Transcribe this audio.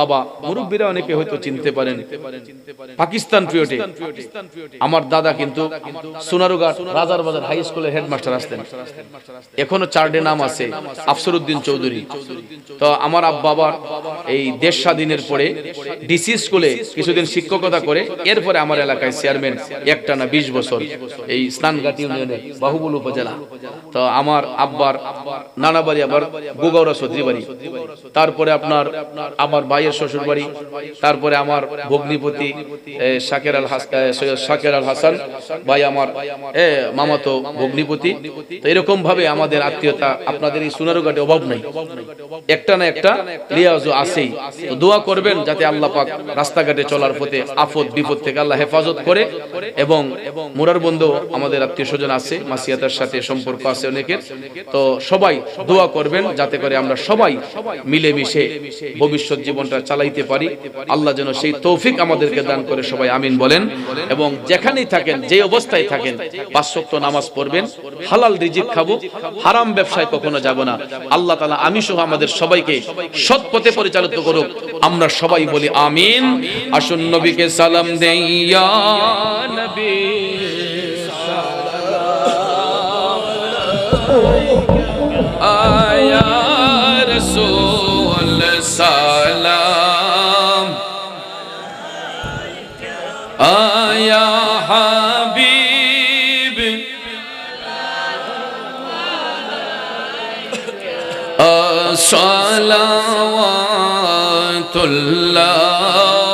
বাবা, মুরব্বীরা অনেকে হয়তো চিনতে পারেন। পাকিস্তান পিরিয়ডে আমার দাদা কিন্তু সোনারুঘাট রাজার বাজার হাই স্কুলের হেডমাস্টার আসতেন। এখনও চারটে নাম আছে আফসরুদ্দিন চৌধুরী। তো আমার আব্বা এই দেশ স্বাধীনের পরে ডিসি স্কুলে কিছুদিন শিক্ষকতা করে, এরপরে আমার এলাকায় চেয়ারম্যান একটা না বিশ বছর এই স্নানঘাট ইউনিয়নে বাহুবল উপজেলা। তো আমার আব্বার নানা বাড়ি আবার গোগাউড়া সদ্রি বাড়ি তারপরে আপনার, আমার ভাইয়ের শ্বশুর বাড়ি তারপরে আমার ভগ্নিপতি শাকের আল সৈয়দ শাকের আল হাসান, ভাই আমার মামাতো ভগ্নিপতি। তো এরকম ভাবে আমাদের আত্মীয়তা আপনাদের এই সোনারুঘাটে অভাব নাই। একটা না একটা লিয়াজও আছেই। তো দোয়া করবেন যাতে আল্লাহ পাক রাস্তাঘাটে চলার পথে আফত, বিপদ থেকে আল্লাহ হেফাজত করে এবং মুরার বন্ধু আমাদের আত্মীয় স্বজন আছে, মাসিয়াতার সাথে সম্পর্ক আছে অনেকের। তো সবাই দোয়া করবেন যাতে করে আমরা সবাই মিলেমিশে ভবিষ্যৎ জীবনটা চালাইতে পারি। আল্লাহ যেন সেই তৌফিক আমাদেরকে দান করে সবাই আমিন বলেন। এবং যেখানেই থাকেন, যে অবস্থায় থাকেন, পাঁচ ওয়াক্ত নামাজ পড়বেন, হালাল রিজিক খাব, হারাম ব্যবসায় কখনো যাব না। আল্লাহ তালা আমি সহ আমাদের সবাইকে সৎ পথে পরিচালিত করুক। আমরা সবাই বলি আমিন। আসুন নবীকে সালাম দেইয়া নবী। السلام. آه يا حبيب. الصلاة الله.